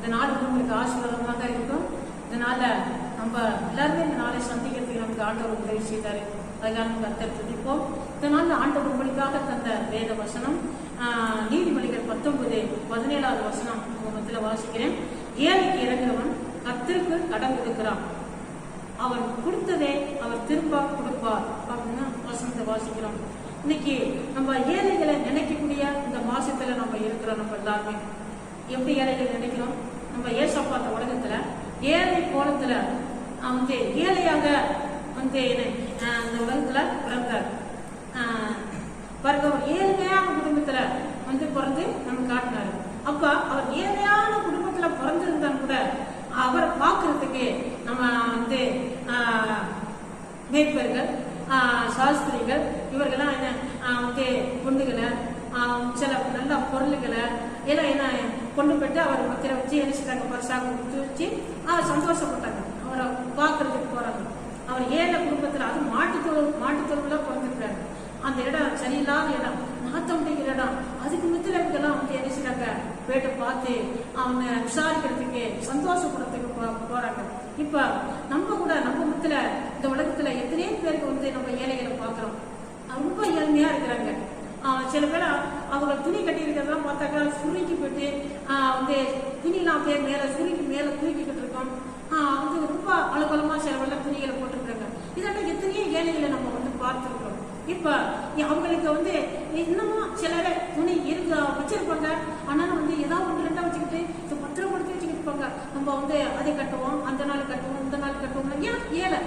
இந்த நாள் வந்து உங்களுக்கு ஆசீர்வாதமாக இருக்கும். இதனால நம்ம எல்லாருமே இந்த நாளை சந்திக்கிறதுக்கு நமக்கு ஆண்டவர் உதவி செய்தார். அதுக்காக நம்ம கத்தர் துதிப்போம். இதனால் ஆண்டவர் உங்களுக்காக தந்த வேத வசனம் நீதிமொழிகள் பத்தொன்பது பதினேழாவது வசனம் உங்க வாசிக்கிறேன். ஏழைக்கு இறங்குறவன் கத்திற்கு கடன் கொடுக்கிறான். அவர் கொடுத்ததே அவர் திரும்ப கொடுப்பார். அப்படின்னு வசனத்தை வாசிக்கிறோம். இன்னைக்கு நம்ம ஏழைகளை நினைக்கக்கூடிய இந்த மாசத்துல நம்ம இருக்கிறோம் நம்ம எல்லாருமே. எப்படி ஏழைகள் நினைக்கிறோம்? நம்ம ஏசப்பா அந்த உலகத்துல ஏழை கோலத்துல அவன் வந்து ஏழையாக வந்து அந்த உலகத்துல பிறந்தார். பிறகு பாருங்க ஒரு ஏழ்மையான குடும்பத்துல வந்து பிறந்து நம்ம காட்டினாரு. அப்ப அவர் ஏழையான குடும்பத்துல பிறந்திருந்தா கூட அவரை பார்க்கறதுக்கு நம்ம வந்து ஆஹ், மேய்ப்பர்கள் சாஸ்திரிகள் இவர்கள்லாம் என்ன வந்து பொண்ணுகளை சில நல்ல பொருள்களை ஏன்னா என்ன கொண்டு போயிட்டு அவர் மத்திர வச்சு என்ன பரிசாக முடிச்சு வச்சு அவர் சந்தோஷப்பட்டாங்க. அவரை பார்க்கறதுக்கு போறாங்க. அவர் ஏழை குடும்பத்தில் அது மாட்டுத்தொழில் மாட்டுத்தொழில பிறந்திருக்காரு அந்த இடம் சரியில்லாத இடம் நாத்தம் அப்படிங்கிற இடம். அதுக்கு மித்தில வந்து என்ன செய்றாங்க? போயிட்டு பார்த்து அவனை விசாரிக்கிறதுக்கு சந்தோஷப்படுறதுக்கு போறாங்க. இப்ப நம்ம கூட நம்ம மித்தில இந்த உலகத்துல எத்தனையோ பேருக்கு வந்து நம்ம ஏழைகளை பார்க்கிறோம். ரொம்ப ஏழ்மையா இருக்கிறாங்க. சில பேர் அவங்க துணி கட்டியிருக்கிறதெல்லாம் பார்த்தாக்கா சுருக்கி போயிட்டு வந்து துணிலாம் அப்படியே மேலே சுருக்கி மேலே தூக்கிக்கிட்டு இருக்கோம் வந்து ரொம்ப அலுவலமா சில பேர்லாம் துணிகளை போட்டுருக்காங்க இதெல்லாம் எத்தனையோ ஏழைகளை நம்ம வந்து பார்த்துருக்கோம் இப்போ அவங்களுக்கு வந்து இன்னமும் சிலர் துணி இருக்க வச்சிருப்பாங்க. ஆனாலும் வந்து ஏதாவது ஒன்று ரெண்டாக வச்சுக்கிட்டு பத்திரம் பத்திரப்படுத்தி வச்சுக்கிட்டு இருப்பாங்க. நம்ம வந்து அதை கட்டுவோம் அந்த நாள் கட்டுவோம் இந்த நாள் கட்டுவோம் ஏன்? ஏழை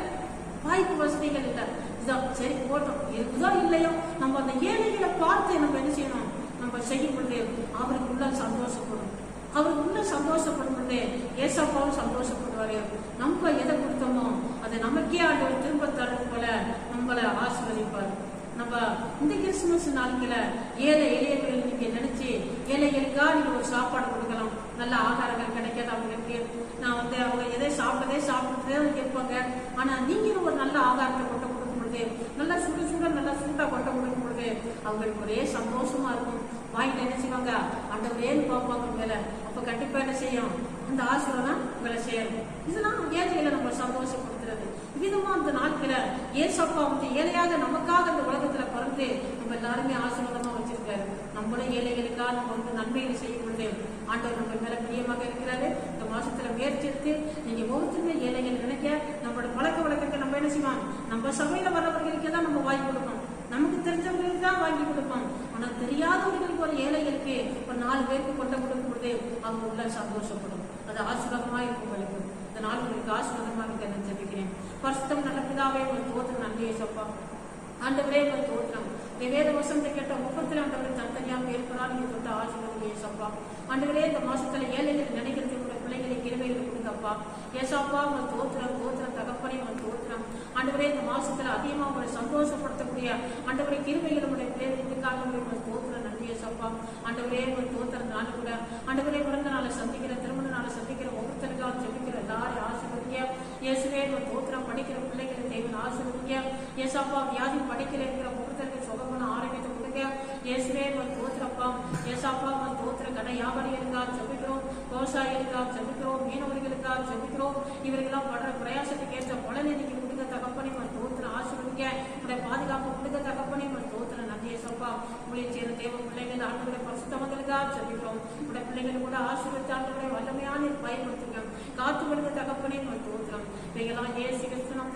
வாய்ப்பு வசதிகள் இல்லை. இதான் சரி போட்டோம். இருக்குதோ இல்லையோ நம்ம அந்த ஏழைகளை பார்த்து நம்ம என்ன செய்யணும்? நம்ம செய்யும் பொழுது அவருக்கு உள்ள சந்தோஷப்படும். அவருக்கு உள்ள சந்தோஷப்படும் பொழுது ஏசப்பாவும் சந்தோஷப்படுவாரு. நம்ம எதை கொடுத்தோமோ அதை நமக்கே ஆண்டவர் திரும்ப தரும் போல நம்மளை ஆசீர்வதிப்பார். நம்ம இந்த கிறிஸ்துமஸ் நாட்கள ஏழை எளியவர்கள் நீங்க நினைச்சு ஏழைகளுக்காக நீங்க ஒரு சாப்பாடு நல்ல ஆகாரங்கள் கிடைக்காது அவங்களுக்கு. நான் வந்து அவங்க எதை சாப்பிட்டதே சாப்பிட்டதே கேட்பாங்க ஆனா நீங்களும் ஒரு நல்ல ஆகாரத்தை கொண்டு கொடுக்கும் பொழுது நல்லா சுடு சுட நல்லா சூட்டா கொண்டு கொடுக்கும் பொழுது அவங்களுக்கு ஒரே சந்தோஷமா இருக்கும். வாங்கிட்டு என்ன செய்வாங்க? ஆண்டவரேன்னு பார்ப்பாங்க மேல அப்ப கண்டிப்பா என்ன செய்யும்? அந்த ஆசீர்வாதம் உங்களை சேரும். இதெல்லாம் ஏழையில நம்ம சந்தோஷம் சந்தோஷப்படுத்துறது. விதமா அந்த நாட்கள ஏசப்பா வந்து ஏழையாக நமக்காக அந்த உலகத்துல பிறந்து நம்ம எல்லாருமே ஆசீர்வாதமா வச்சிருக்காரு நம்மளும் ஏழைகளுக்காக நம்ம வந்து நன்மைகளை செய்யும் பொழுது ஆண்டவர் நம்ம மேல பிரியமாக இருக்கிறாரு. இந்த மாசத்துல முயற்சி எடுத்து நீங்க ஒவ்வொருத்தருமே ஏழைகள் நினைக்க நம்மளோட பழக்க வழக்கத்தை நம்ம என்ன செய்வோம் நம்ம சபையில வர்றவர்களுக்கே தான் நம்ம வாங்கி கொடுப்போம். நமக்கு தெரிஞ்சவங்களுக்கு தான் வாங்கி கொடுப்போம். ஆனா தெரியாதவர்களுக்கு ஒரு ஏழைகளுக்கு ஒரு நாலு பேருக்கு கொண்ட கொடுக்கும் பொழுது அவங்க உள்ள சந்தோஷப்படும். அது ஆசீர்வாதமா இருக்கும் உங்களுக்கு. இந்த நாள் உங்களுக்கு ஆசீர்வாதமா இருக்க நான் ஜெபிக்கிறேன். பரிசுத்தம் நல்ல பிதாவே ஒரு தோத்திரம் நன்றியை சொப்பா. ஆண்டவரே உங்களுக்கு தோற்றம் இந்த வேத வசந்த கேட்ட முகத்தில் ஆண்டவரை தனித்தனியாக ஏற்படாது நீங்க தொட்ட ஆசீர்வாதம் ஏசப்பா ஆண்டுகளே இந்த மாசத்துல ஏழைகள் நினைக்கிறது உங்க பிள்ளைகளை கிருமைகளை கொடுங்கப்பா ஏசாப்பா உங்க தோத்திரம் தோத்திரம் தகப்பனே உங்க தோத்திரம். ஆண்டுகளே இந்த மாசத்துல அதிகமா உங்களை சந்தோஷப்படுத்தக்கூடிய ஆண்டவரே கிருமைகள் உடைய பேர் இதுக்காக உங்க தோத்திரம். நன்றி ஏசாப்பா. ஆண்டவரே உங்க தோத்திரம் நாள் கூட. ஆண்டவரே பிறந்த நாளை சந்திக்கிற திருமண நாளை சந்திக்கிற ஒவ்வொருத்தருக்காக ஜெபிக்கிற எல்லாரையும் ஆசீர்வதிக்க இயேசுவே உங்க தோத்திரம் படிக்கிற பிள்ளைகளை தேவன் ஆசீர்வதிக்க ஏசாப்பா வியாதி படிக்கிற இருக்கிற ஒவ்வொருத்தருக்கு சுகமான ஆரோக்கியத்தை கொடுங்க இயேசுவே உங்க தோத்திரப்பா ஏசாப்பா உங்க தோத்திர கடை வியாபாரிகளுக்காக ஜெபிக்கிறோம். விவசாயிகளுக்காக ஜெபிக்கிறோம். மீனவர்களுக்காக ஜெபிக்கிறோம். இவர்களெல்லாம் படுற பிரயாசத்துக்கு ஏற்ற பலனை நீங்க கொடுங்க தகப்பனை உங்க தோத்திரம் ஆசீர்வதிக்க உடைய பாதுகாப்பு கொடுங்க தகப்பனை உங்க தோத்திரம் நன்றியை சப்பா உங்களை சேர்ந்த தேவ பிள்ளைகள் ஆண்டுகளை பரிசுத்தவங்களுக்காக ஜெபிக்கிறோம். உடைய பிள்ளைகள் கூட ஆசீர்வதித்து ஆண்டுகளை வல்லமையான பயன்படுத்துங்க. காத்து கொடுங்க தகப்பனை உங்க தோத்திரம் இவைகளாம் ஏசு கிறிஸ்து நம்ம